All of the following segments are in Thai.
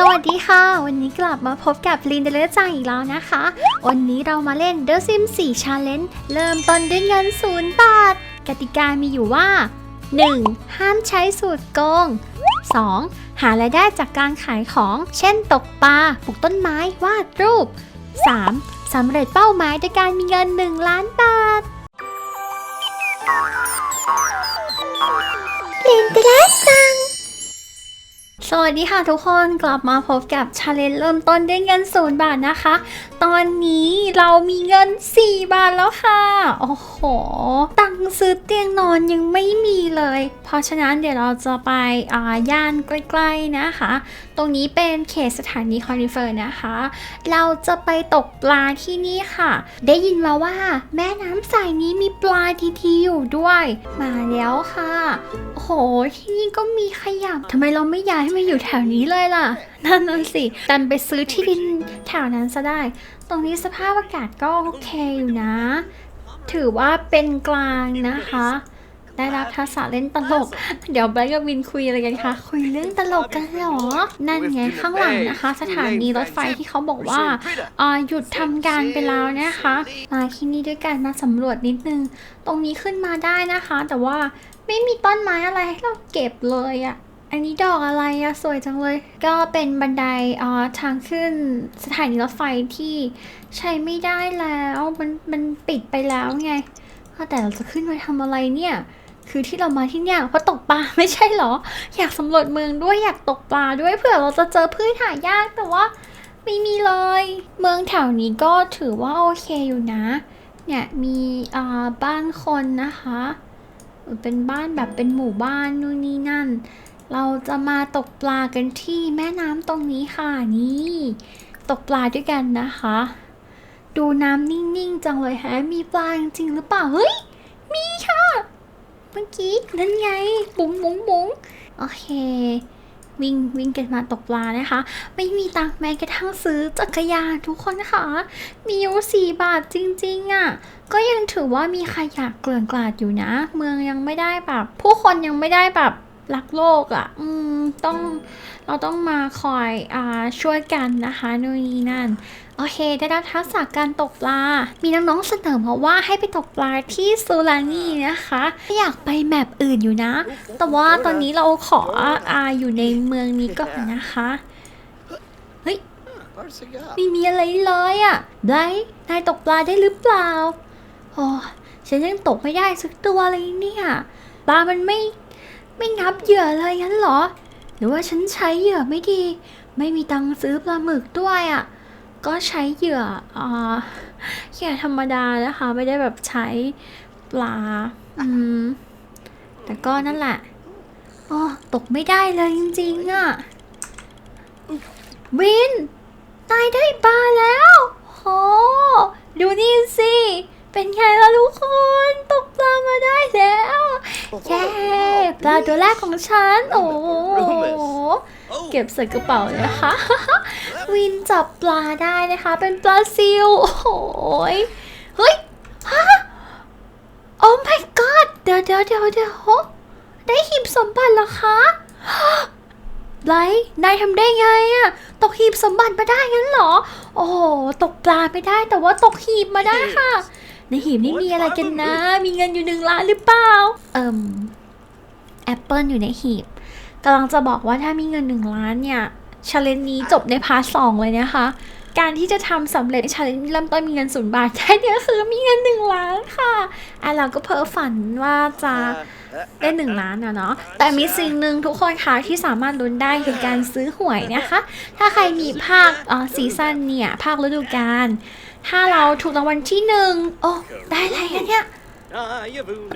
สวัสดีค่ะ วันนี้กลับมาพบกับลินเดเลจังอีกแล้วนะคะ วันนี้เรามาเล่น The Sims 4 Challenge เริ่มต้นด้วยเงิน0บาท กติกามีอยู่ว่า 1. ห้ามใช้สูตรโกง 2. หารายได้จากการขายของ เช่นตกปลาปลูกต้นไม้วาดรูป 3. สำเร็จเป้าหมายด้วยการมีเงิน 1 ล้านบาทลินเดเลจัง สวัสดีค่ะทุกคนกลับมาพบกับชาเลนจ์เริ่มต้นด้วยเงินศูนย์บาทนะคะ ตอนนี้เรามีเงิน 4 บาทแล้วค่ะ โอ้โหต ซื้อเตียงนอนยังไม่มีเลย เพราะฉะนั้นเดี๋ยวเราจะไปอาย่านใกล้ๆนะคะ ตรงนี้เป็นเขตสถานีคอนิเฟอร์นะคะ เราจะไปตกปลาที่นี่ค่ะ ได้ยินมาว่าแม่น้ำใสนี้มีปลาทีๆอยู่ด้วย มาแล้วค่ะโอ้โหที่นี่ก็มีขยะทำไมเราไม่ย้ายมาอยู่แถวนี้เลยล่ะนั่นน่ะสิดันไปซื้อที่ดินแถวนั้นซะได้ ตรงนี้สภาพอากาศก็โอเคอยู่นะ ถือว่าเป็นกลางนะคะ ได้รับทักษะเล่นตลก เดี๋ยวไบรท์กับวินคุยอะไรกันคะ คุยเรื่องตลกกันเหรอ นั่นไงข้างหลังนะคะ สถานีรถไฟที่เขาบอกว่าอ่าหยุดทำการไปแล้วนะคะ มาที่นี่ด้วยกันมาสำรวจนิดนึง ตรงนี้ขึ้นมาได้นะคะ แต่ว่าไม่มีต้นไม้อะไรให้เราเก็บเลยอะ อันนี้ดอกอะไรอะสวยจังเลย ก็เป็นบันไดอ่าทางขึ้นสถานีรถไฟที่ใช้ไม่ได้แล้วมันมันปิดไปแล้วไงแต่เราจะขึ้นไปทำอะไรเนี่ย คือที่เรามาที่เนี่ยเพราะตกปลาไม่ใช่เหรอ อยากสำรวจเมืองด้วยอยากตกปลาด้วยเผื่อเราจะเจอพืชหายากแต่ว่าไม่มีเลย เมืองแถวนี้ก็ถือว่าโอเคอยู่นะ เนี่ยมีอ่าบ้านคนนะคะ เป็นบ้านแบบเป็นหมู่บ้านนู่นนี่นั่น เราจะมาตกปลากันที่แม่น้ำตรงนี้ค่ะนี่ ตกปลาด้วยกันนะคะ ดูน้ำนิ่งๆจังเลยแฮะมีปลาจริงหรือเปล่าเฮ้ยมีค่ะ เมื่อกี้นั่นไงบุ๋งบุ๋งบุ๋งโอเค วิ่งวิ่งกันมาตกปลานะคะ ไม่มีตังค์แม้กระทั่งซื้อจักรยานทุกคนนะคะมีอยู่สี่บาทจริง ๆอะ่ะก็ยังถือว่ามีขยะเกลื่อนกลาดอยู่นะ เมืองยังไม่ได้แบบ ผู้คนยังไม่ได้แบบ รักโลกอะ่ะ อืม ต้องเราต้องมาคอยอ่าช่วยกันนะคะนู่นนี่นั่น โอเค ได้รับทักษะการตกปลา มีน้องๆเสนอมาว่าให้ไปตกปลาที่ซูลานีนะคะอยากไปแมปอื่นอยู่นะ แต่ว่าตอนนี้เราขออาอยู่ในเมืองนี้ก่อนนะคะเฮ้ยไม่มีอะไรเลยอะ่ะไบรท์นายตกปลาได้หรือเปล่าโอ้ฉันยังตกไม่ได้สักตัวเลยเนี่ยปลามันไม่ ไม่งับเหยื่อเลยงั้นเหรอ หรือว่าฉันใช้เหยื่อไม่ดี ไม่มีตังค์ซื้อปลาหมึกด้วยอะ่ะ ก็ใช้เหยื่ออ่าเหยื่อธรรมดานะคะ ไม่ได้แบบใช้ปลา อืม แต่ก็นั่นแหละอ๋อตกไม่ได้เลยจริงๆอะ่ะ วินนายได้ปลาแล้วโหดูนี่สิ เป็นไงล่ะทุกคนตกปลามาได้แล้วเย้ปลาตัวแรกของฉัน โอ้โหเก็บใส่กระเป๋าเลยนะคะ วินจับปลาได้นะคะ เป็นปลาซิลโอ้โหยเฮ้ยฮะโอ้ my god เดี๋ยวเดี๋ยวเดี๋ยวเดี๋ยวได้หีบสมบัติเหรอคะไบรท์นายทำได้ไงอะตกหีบสมบัติมาได้งั้นเหรอ โอ้โหตกปลาไม่ได้แต่ว่าตกหีบมาได้ค่ะ ในหีบนี่มีอะไรกันนะ มีเงินอยู่หนึ่งล้านหรือเปล่า เอิ่มแอปเปิลอยู่ในหีบกำลังจะบอกว่าถ้ามีเงินหนึ่งล้านเนี่ยชาเลนนี้จบในพาร์ทสองเลยนะคะ การที่จะทำสำเร็จชาเลนเริ่มต้นมีเงินศูนย์บาทได้เนี่ยคือมีเงินหนึ่งล้านค่ะอะเราก็เพ้อฝันว่าจะได้หนึ่งล้านอะเนาะ แต่มีสิ่งหนึ่งทุกคนคะที่สามารถลุ้นได้คือการซื้อหวยนะคะ ถ้าใครมีภาคเอ่อซีซั่นเนี่ย ภาคฤดูกาล ถ้าเราถูกรางวัลที่หนึ่งโอ้ได้อะไรกันเนี่ย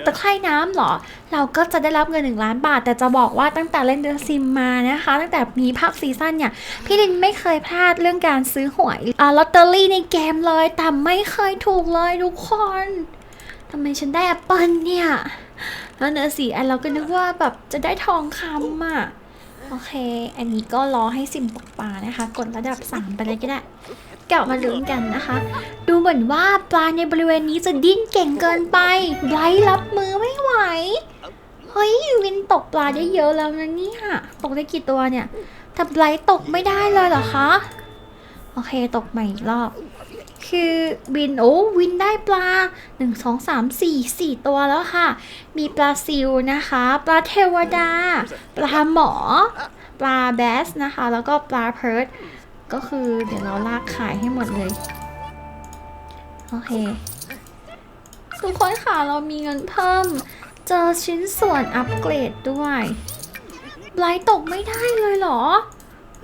ตะไคร่น้ำเหรอ เราก็จะได้รับเงินหนึ่งล้านบาท แต่จะบอกว่าตั้งแต่เล่นเดอะซิมมานะคะ ตั้งแต่มีภาคซีซั่นเนี่ย พี่ลินไม่เคยพลาดเรื่องการซื้อหวยอ่าลอตเตอรี่ในเกมเลย แต่ไม่เคยถูกเลยทุกคนทำไมฉันได้แอปเปิลเนี่ยแล้วเนอสิอันเราก็นึกว่าแบบจะได้ทองคำอะ โอเค อันนี้ก็รอให้ซิมตกปลานะคะ กดระดับ3ไปเลยก็ได้ กลับมาลุ้นกันนะคะ ดูเหมือนว่าปลาในบริเวณนี้จะดิ้นเก่งเกินไปไร้รับมือไม่ไหว เฮ้ยวินตกปลาได้เยอะแล้วนะเนี่ยตกได้กี่ตัวเนี่ยแต่ไรตกไม่ได้เลยเหรอคะ โอเคตกใหม่อีกรอบ คือวินโอ้วินได้ปลา 1 2 3 4 4 ตัวแล้วค่ะ มีปลาซิวนะคะ ปลาเทวดา ปลาหมอ ปลาแบสนะคะ แล้วก็ปลาเพิร์ด ก็คือเดี๋ยวเราลากขายให้หมดเลย โอเค ทุกคนค่ะเรามีเงินเพิ่ม เจอชิ้นส่วนอัปเกรดด้วยไบรท์ตกไม่ได้เลยเหรอ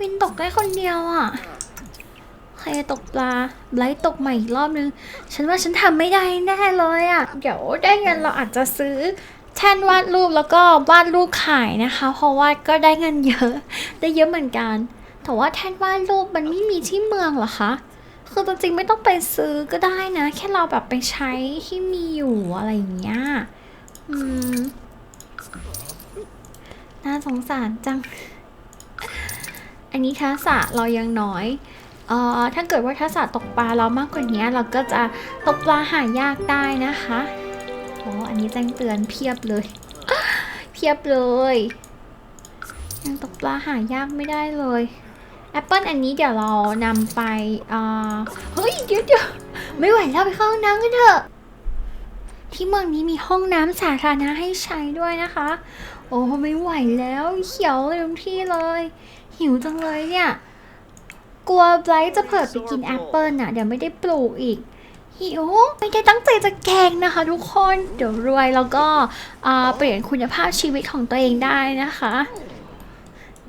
วินตกได้คนเดียวอะ่ะใครตกปลาไบรท์ตกใหม่อีกรอบนึง ฉันว่าฉันทำไม่ได้แน่เลยอะ่ะ เดี๋ยวได้เงินเราอาจจะซื้อแท่นวาดรูปแล้วก็วาดรูปขายนะคะ เพราะว่าก็ได้เงินเยอะ ได้เยอะเหมือนกัน แต่ว่าแท่นวาดรูปมันไม่มีที่เมืองเหรอคะ คือจริงๆไม่ต้องไปซื้อก็ได้นะ แค่เราแบบไปใช้ที่มีอยู่อะไรอย่างเงี้ย อืม น่าสงสารจัง อันนี้ทักษะเรายังน้อยเอ่อถ้าเกิดว่าทักษะตกปลาเรามากกว่านี้เราก็จะตกปลาหายากได้นะคะโอ้อันนี้แจ้งเตือนเพียบเลย เพียบเลย ยังตกปลาหายากไม่ได้เลย ปเปิลอันนี้เดี๋ยวเรานำไปเฮ้ยเดี๋ยวเดี๋ยวไม่ไหวแล้วไปเข้าห้องน้ำกันเถอะที่เมืองนี้มีห้องน้ำสาธารณะให้ใช้ด้วยนะคะ โอ้ไม่ไหวแล้วเขียวเลยทุกที่เลย หิวจังเลยเนี่ย กลัวไบรท์จะเผิดไปกินแอปเปิลน่ะเดี๋ยวไม่ได้ปลูกอีกหิวไม่ได้ตั้งใจจะแกงนะคะทุกคนเดี๋ยวรวยแล้วก็เปลี่ยนคุณภาพชีวิตของตัวเองได้นะคะ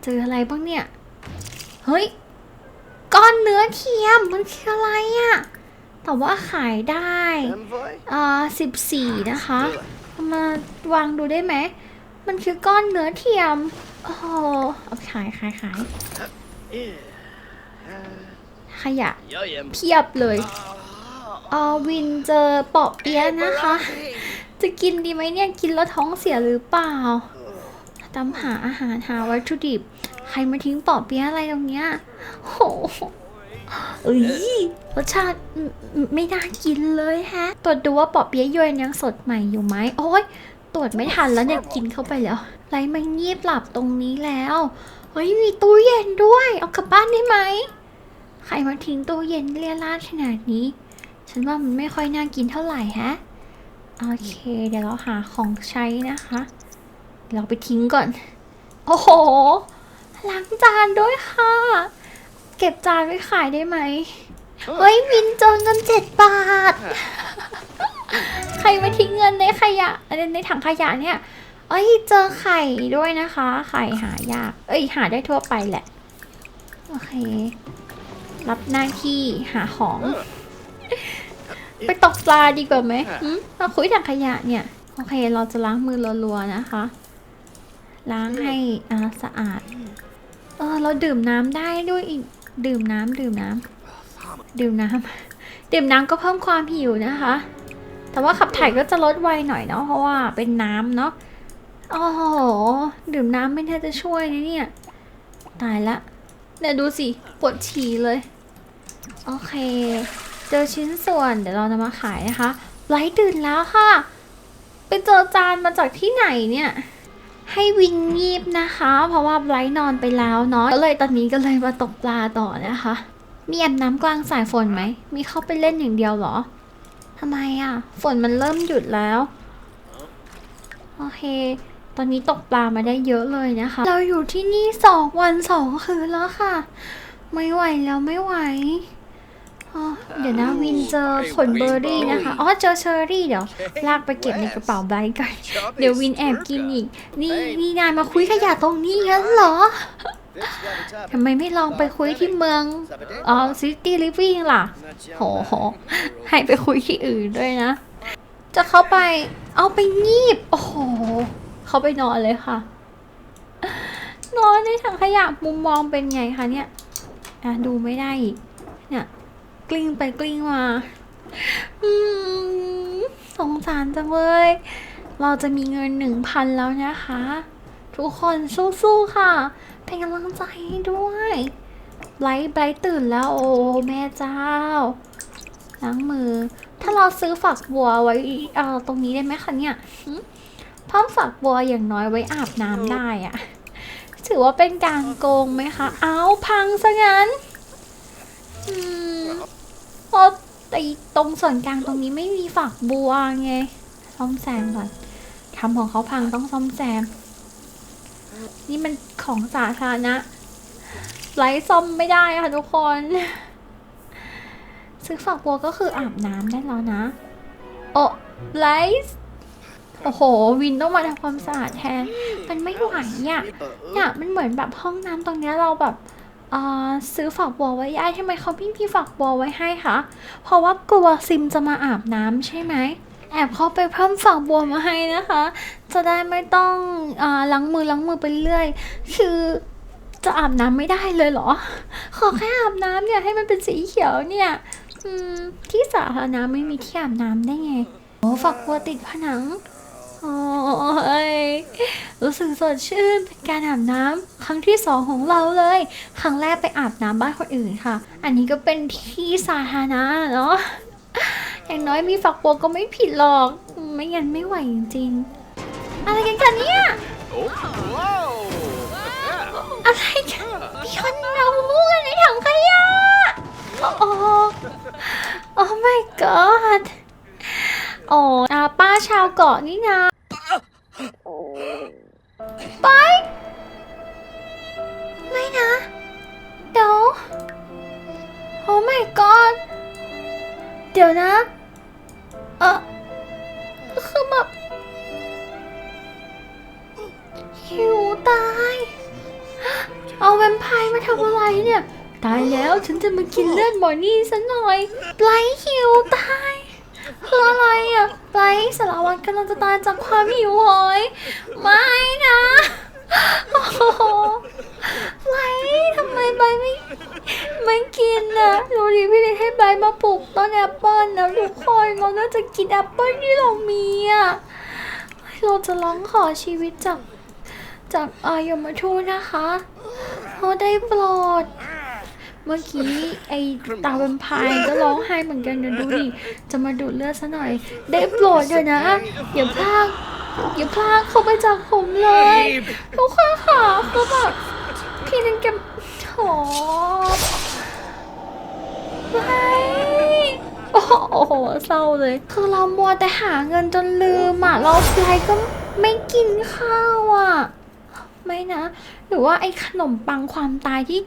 เจออะไรบ้างเนี่ย เฮ้ย ก้อนเนื้อเทียมมันคืออะไรอะแต่ว่าขายได้ Envoy? อ่าสิบสี่นะคะเอามาวางดูได้ไหม มันคือก้อนเนื้อเทียม โอ้โหเอาไปขายขายขายขยะ Yum. เพียบเลยเออวินเจอเปาะเปี๊ยะนะคะ จะกินดีไหมเนี่ย กินแล้วท้องเสียหรือเปล่าตามหาอาหารหาวัตถุดิบ ใครมาทิ้งปาะเปี๊ยะอะไรตรงเนี้ยโหเอ้ยรสชาติไม่น่ากินเลยแฮะ ตรวจดูว่าปาะเปี๊ยะยวนยังสดใหม่อยู่ไหมโอ้ยตรวจไม่ทันแล้วเนี่ยกินเข้าไปแล้ว ไรมันเงียบหลับตรงนี้แล้ว เฮ้ยมีตู้เย็นด้วย เอากลับบ้านได้ไหม ใครมาทิ้งตู้เย็นเลี่ยราดขนาดนี้ ฉันว่ามันไม่ค่อยน่ากินเท่าไหร่ฮะ โอเค เดี๋ยวเราหาของใช้นะคะ เราไปทิ้งก่อน โอ้โห ล้างจานด้วยค่ะ เก็บจานไว้ขายได้ไหมเฮ้ยวินเจอเงินเจ็ดบาท ใครมาทิ้งเงินในขยะในในถังขยะเนี่ยเอ้ยเจอไข่ด้วยนะคะ ไข่หายาก เอ้ยหาได้ทั่วไปแหละ โอเค รับหน้าที่หาของ ไปตกปลาดีกว่าไหมหืมมาคุยถังขยะเนี่ย โอเค เราจะล้างมือรัวๆนะคะ ล้างให้อ่าสะอาด เออเราดื่มน้ำได้ด้วยอีก ดื่มน้ำดื่มน้ำดื่มน้ำดื่มน้ำก็เพิ่มความหิวนะคะ แต่ว่าขับถ่ายก็จะลดไวหน่อยเนาะเพราะว่าเป็นน้ำเนาะโอ้โหดื่มน้ำไม่น่าจะช่วยนะเนี่ย ตายละเนี่ยดูสิปวดฉี่เลย โอเค เจอชิ้นส่วนเดี๋ยวเราจะมาขายนะคะไลท์ตื่นแล้วค่ะไปเจอจานมาจากที่ไหนเนี่ย ให้วิงงีบนะคะ เพราะว่าไลท์นอนไปแล้วเนาะก็เลยตอนนี้ก็เลยมาตกปลาต่อนะคะ มีแอมน้ำกลางสายฝนไหม มีเข้าไปเล่นอย่างเดียวเหรอทำไมอะ ฝนมันเริ่มหยุดแล้ว โอเค ตอนนี้ตกปลามาได้เยอะเลยนะคะ เราอยู่ที่นี่สองวันสองคืนแล้วค่ะ ไม่ไหวแล้วไม่ไหว อ๋อเดี๋ยวนะวินเจอผลเบอร์รี่นะคะ อ๋อเจอเชอร์รี่เดี๋ยว ลากไปเก็บในกระเป๋าไบรท์ก่อนเดี๋ยววินแอบกินอีก นี่นี่นายมาคุยขยะตรงนี้งั้นเหรอ ทำไมไม่ลองไปคุยที่เมืองอ๋อซิตี้ลิฟวิ่งล่ะ โหโหให้ไปคุยที่อื่นด้วยนะ จะเข้าไป เอาไปงีบ โอ้โห เขาไปนอนเลยค่ะ นอนในถังขยะมุมมองเป็นไงคะเนี่ย อะดูไม่ได้อีกเนี่ย กลิ้งไปกลิ้งมาอืมสงสารจังเลย เราจะมีเงินหนึ่งพันแล้วนะคะ ทุกคนสู้ๆค่ะ เป็นกำลังใจให้ด้วยไบรท์ไบรท์ตื่นแล้ว โอ้แม่เจ้าล้างมือ ถ้าเราซื้อฝักบัวไว้เอ่อตรงนี้ได้ไหมคะเนี่ยหึเพิ่มฝักบัวอย่างน้อยไว้อาบน้ำได้อะถือว่าเป็นการโกงไหมคะ เอาพังซะงั้น อืม เพราะไอ้ตรงส่วนกลางตรงนี้ไม่มีฝักบัวไง ซ่อมแซมก่อนทำของเขาพังต้องซ่อมแซม นี่มันของสาธารณะไร้ซ่อมไม่ได้ค่ะทุกคน ซื้อฝักบัวก็คืออาบน้ำได้แล้วนะ โอ้ไลฟ์โอ้โห วินต้องมาทำความสะอาดแทน มันไม่ไหวอะเนี่ยมันเหมือนแบบห้องน้ำตรงเนี้ยเราแบบ ซื้อฝักบัวไว้ยายทำไมเขาไม่มีฝักบัวไว้ให้คะ เพราะว่ากลัวซิมจะมาอาบน้ำใช่ไหม แอบเข้าไปเพิ่มฝักบัวมาให้นะคะ จะได้ไม่ต้องอล้างมือล้างมือไปเรื่อย คือจะอาบน้ำไม่ได้เลยเหรอ ขอแค่อาบน้ำเนี่ยให้มันเป็นสีเขียวเนี่ยที่สาธารณะไม่มีที่อาบน้ำได้ไง โอ้ฝักบัวติดผนัง โอ้ยรู้สึกสดชื่นเป็นการอาบน้ำครั้งที่สองของเราเลย ครั้งแรกไปอาบน้ำบ้านคนอื่นค่ะ อันนี้ก็เป็นที่สาธารณะเนาะอย่างน้อยมีฝักบัวก็ไม่ผิดหรอก ไม่งั้นไม่ไหวจริงๆอะไรกันกันเนี่ย อะไรกันมีคนเอาลูกกันในถังขยะโอ้โอ้โอ้ my god โอ้อาป้าชาวเกาะนี่นะ ไป ไม่นะ เดี๋ยว โอ้ my god เดี๋ยวนะ เออคือแบบหิวตาย เอาแวมไพร์มาทำอะไรเนี่ย ตายแล้วฉันจะมากินเลือดหมอนี่ซะหน่อยไบรหิวตาย คืออะไรอะไบรท์สารวัตรกำลังจะตายจากความหิวโหยไม่นะโอ้โหไบรท์ทำไมไบรท์ไม่ไม่กินอะดูดิพี่เลิให้ไบรท์มาปลูกต้นแอปเปิ้ลนะทุกคนเราน่าจะกินแอปเปิ้ลที่เรามีอะเราจะร้องขอชีวิตจากจากอายมทูตนะคะโอ้ได้โปรด เมื่อกี้ไอ้ตาเป็นพายก็ร้องไห้เหมือนกันนะดูดิ จะมาดูดเลือดซะหน่อย ได้โปรดเดี๋ยนะ อย่าพลากอย่าพลากเขาไปจากผมเลยทุกคนค่ะคือแบบพี่นันแกโถไปโอ้โหเศร้าเลย คือเรามัวแต่หาเงินจนลืมอะเราไลก็ไม่กินข้าวอะ ไม่นะ หรือว่าไอ้ขนมปังความตายที่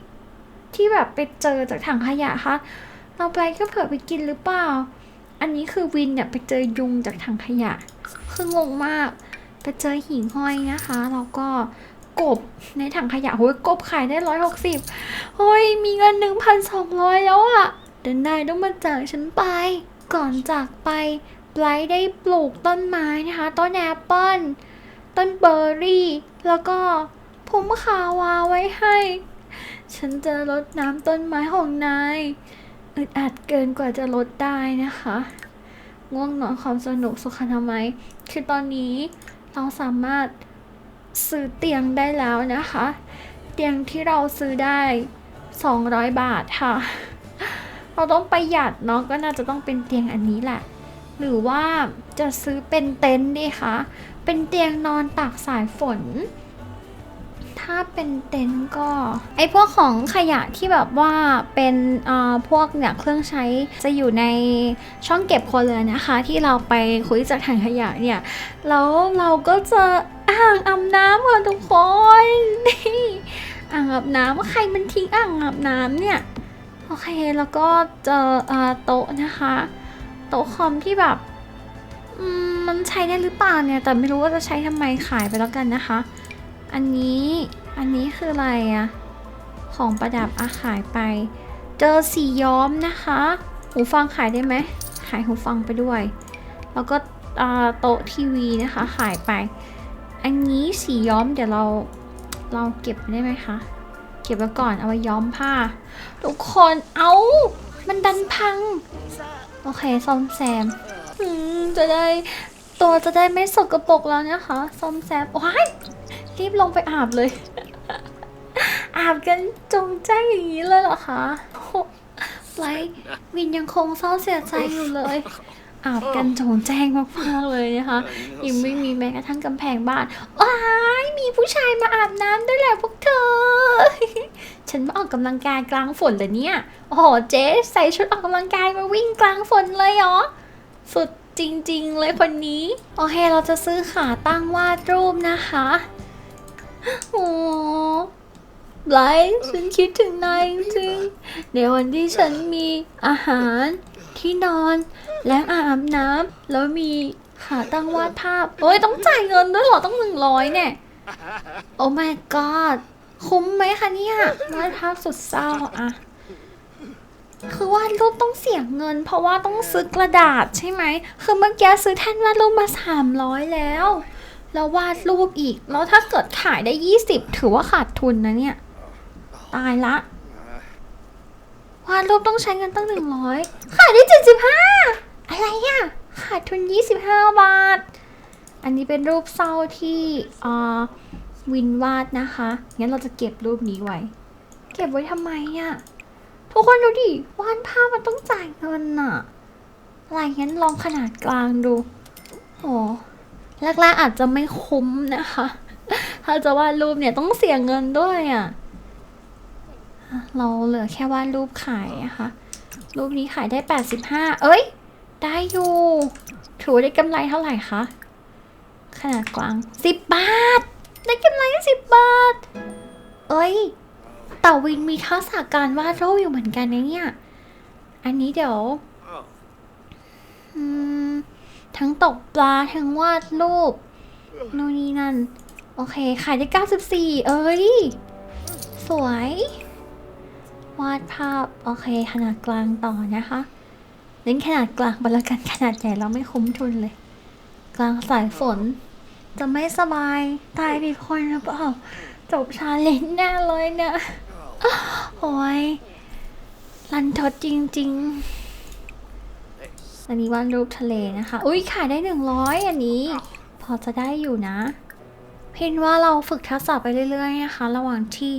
ที่แบบไปเจอจากถังขยะคะเราไปก็เผื่อไปกินหรือเปล่า อันนี้คือวินเนี่ยไปเจอยุงจากถังขยะ คืองงมาก ไปเจอหิ่งห้อยนะคะแล้วก็กบในถังขยะโอ้ยกบขายได้ร้อยหกสิบโอ้ยมีเงินหนึ่งพันสองร้อยแล้วอะเดินนายต้องมาจากฉันไป ก่อนจากไปไบรท์ได้ปลูกต้นไม้นะคะต้นแอปเปิ้ลต้นเบอร์รี่ แล้วก็ผมขาวาไว้ให้ ฉันจะรดน้ำต้นไม้ของนายอึดอัดเกินกว่าจะลดได้นะคะ ง่วงนอนความสนุกสุขอนามัย คือตอนนี้เราสามารถซื้อเตียงได้แล้วนะคะ เตียงที่เราซื้อได้ 200 บาทค่ะ เราต้องประหยัดเนาะก็น่าจะต้องเป็นเตียงอันนี้แหละ หรือว่าจะซื้อเป็นเต็นท์ดีคะเป็นเตียงนอนตากสายฝน ถ้าเป็นเต็นท์ก็ไอพวกของขยะที่แบบว่าเป็นเอ่อพวกเนี่ยเครื่องใช้จะอยู่ในช่องเก็บครัวเรือนะคะ ที่เราไปคุยจากถังขยะเนี่ยแล้วเราก็จะอ่างอาบน้ำค่ะทุกคนนี่อ่างอาบน้ำใครมันทิ้งอ่างอาบน้ำเนี่ยโอเคแล้วก็เจอเอ่อโต๊ะนะคะ โต๊ะคอมที่แบบมันใช้ได้หรือเปล่าเนี่ย แต่ไม่รู้ว่าจะใช้ทำไมขายไปแล้วกันนะคะ อันนี้ อันนี้คืออะไรอะของประดับอาขายไป เจอสีย้อมนะคะ หูฟังขายได้ไหม ขายหูฟังไปด้วย แล้วก็โต๊ะทีวีนะคะขายไป อันนี้สีย้อมเดี๋ยวเราเราเก็บได้ไหมคะ เก็บไว้ก่อนเอาไว้ย้อมผ้า ทุกคนเอา มันดันพัง โอเคซ่อมแซมจะได้ตัวจะได้ไม่สกปรกแล้วนะคะซ่อมแซมว้าย รีบลงไปอาบเลย อาบกันจงแจ้งอย่างนี้เลยเหรอคะโอ้ไลท์วินยังคงเศร้าเสียใจอยู่เลย อาบกันโจงแจ้งมากๆเลยนะคะยังไม่มีแม้กระทั่งกำแพงบ้านว้ายมีผู้ชายมาอาบน้ำด้วยแหละพวกเธอ ฉันมาออกกำลังกายกลางฝนเลยเนี่ย โอ้โหเจ๊ใส่ชุดออกกำลังกายมาวิ่งกลางฝนเลยเหรอ สุดจริงๆเลยคนนี้ โอเคเราจะซื้อขาตั้งวาดรูปนะคะ โอ้ไบรท์ฉันคิดถึงนายจริงๆในวันที่ฉันมีอาหารที่นอน และอาบน้ำแล้วมีขาตั้งวาดภาพเฮ้ยต้องจ่ายเงินด้วยเหรอต้องหนึ่งร้อยเนี่ย โอ้ my god คุ้มไหมคะเนี่ยวาดภาพสุดเศร้าอะคือวาดรูปต้องเสียเงิน เพราะว่าต้องซื้อกระดาษใช่ไหม คือเมื่อกี้ซื้อแท่นวาดรูปมาสามร้อยแล้ว แล้ววาดรูปอีก แล้วถ้าเกิดขายได้ 20 ถือว่าขาดทุนนะเนี่ย ตายละ วาดรูปต้องใช้เงินตั้ง 100 ขายได้ 75 อะไรอะขาดทุน 25 บาท อันนี้เป็นรูปเศร้าที่อวินวาดนะคะ งั้นเราจะเก็บรูปนี้ไว้ เก็บไว้ทำไมอะทุกคนดูดิวาดภาพมันต้องจ่ายเงินอะอะไรงั้นลองขนาดกลางดู โอ้ แรกๆอาจจะไม่คุ้มนะคะ ถ้าจะวาดรูปเนี่ยต้องเสียเงินด้วยอะ่ะ เราเหลือแค่วาดรูปขายนะคะ รูปนี้ขายได้ 85 เอ้ย ได้อยู่ ถือได้กำไรเท่าไหร่คะ ขนาดกลาง 10 บาท ได้กำไร10บบาท เอ้ยเต่วินมีทักษะการวาดรูปอยู่เหมือนกันนะเนี่ย อันนี้เดี๋ยว ทั้งตกปลา ทั้งวาดรูปนู่นนี่นั่น โอเค ขายได้ 94 เอ้ย สวย วาดภาพ โอเค ขนาดกลางต่อนะคะเล่นขนาดกลางบรรกันขนาดใหญ่เราไม่คุ้มทุนเลย กลางสายฝน จะไม่สบาย ตายไปคนหรือเปล่า จบชาเลนจ์แน่เลยเนี่ยโอ้ยรันทดจริง ๆ อันนี้วันรูปทะเลนะคะ อุ้ยขายได้หนึ่งร้อยอันนี้ พอจะได้อยู่นะ เพนว่าเราฝึกทักษะไปเรื่อยๆนะคะ ระหว่างที่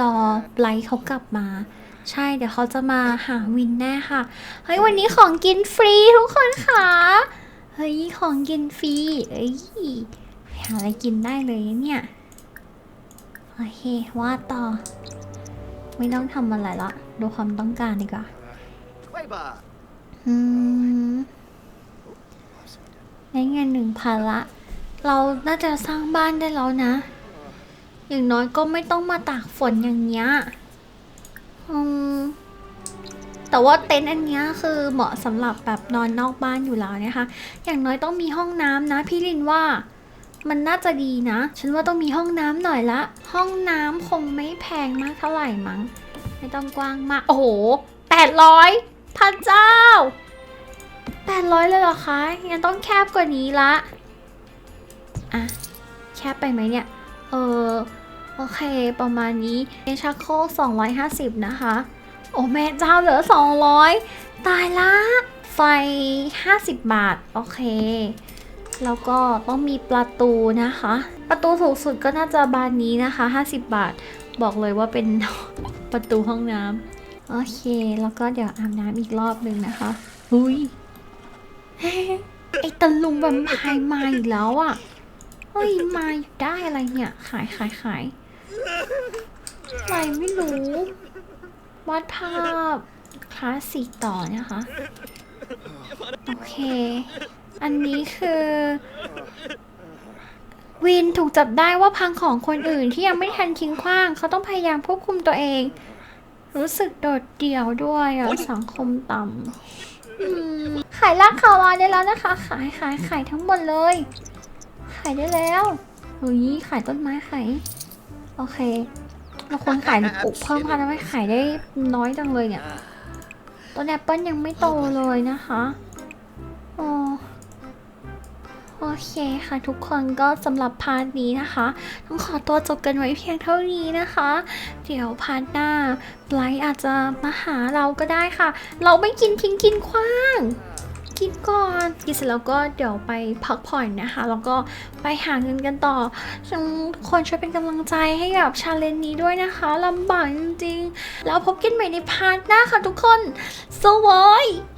รอไลท์เขากลับมา ใช่เดี๋ยวเขาจะมาหาวินแน่ค่ะ เฮ้ย วันนี้ของกินฟรีทุกคนค่ะ เฮ้ย ของกินฟรีเอ้ยหาอะไรกินได้เลยเนี่ยโอเคว่าต่อ ไม่ต้องทำอะไรละ ดูความต้องการดีกว่า อืมได้เงินหนึ่งพันละ เราน่าจะสร้างบ้านได้แล้วนะ อย่างน้อยก็ไม่ต้องมาตากฝนอย่างเงี้ยอืมแต่ว่าเต็นท์อันนี้คือเหมาะสำหรับแบบนอนนอกบ้านอยู่แล้วนะคะ อย่างน้อยต้องมีห้องน้ำนะ พี่ลินว่ามันน่าจะดีนะ ฉันว่าต้องมีห้องน้ำหน่อยละ ห้องน้ำคงไม่แพงมากเท่าไหร่มั้ง ไม่ต้องกว้างมาก โอ้โหแปดร้อย พระเจ้าแปดร้อยเลยเหรอคะงั้นต้องแคบกว่านี้ละอะแคบไปไหมเนี่ย เออโอเค ประมาณนี้เอชักโครก250 นะคะ โอ้แม่เจ้าเหลือ 200 ตายละ ไฟ 50 บาท โอเค แล้วก็ต้องมีประตูนะคะ ประตูถูกสุดก็น่าจะบานนี้นะคะ 50 บาท บอกเลยว่าเป็นประตูห้องน้ำ โอเค แล้วก็เดี๋ยวอาบน้ำอีกรอบหนึ่งนะคะหุยไอตะลุงแบบพายมาอีกแล้วอะ เฮ้ย มาอยู่ได้อะไรเนี่ย ขายขายขายอะไรไม่รู้วาดภาพคลาสสิกต่อนะคะ โอเค อันนี้คือ วินถูกจับได้ว่าพังของคนอื่นที่ยังไม่ทันทิ้งขว้าง เขาต้องพยายามควบคุมตัวเอง รู้สึกโดดเดี่ยวด้วยอะ สังคมต่ำอืมขายรากคาวาได้แล้วนะคะ ขายขายขายทั้งหมดเลย ขายได้แล้วเฮ้ยขายต้นไม้ขายโอเค เราควรขายปลูกเพิ่มพันธุ์ไว้ขายได้น้อยจังเลยเนี่ยต้นแอปเปิลยังไม่โตเลยนะคะ อ๋อ โอเคค่ะทุกคนก็สำหรับพาร์ทนี้นะคะ ต้องขอตัวจบกันไว้เพียงเท่านี้นะคะ เดี๋ยวพาร์ทหน้าไบรท์อาจจะมาหาเราก็ได้ค่ะ เราไม่กินทิ้งกินขว้าง กินก่อนกินเสร็จแล้วก็เดี๋ยวไปพักผ่อนนะคะ แล้วก็ไปหาเงินกันต่อทุกคนช่วยเป็นกำลังใจให้กับชาเลนจ์นี้ด้วยนะคะลำบากจริงๆ แล้วพบกันใหม่ในพาร์ทหน้าค่ะทุกคนสวัสดี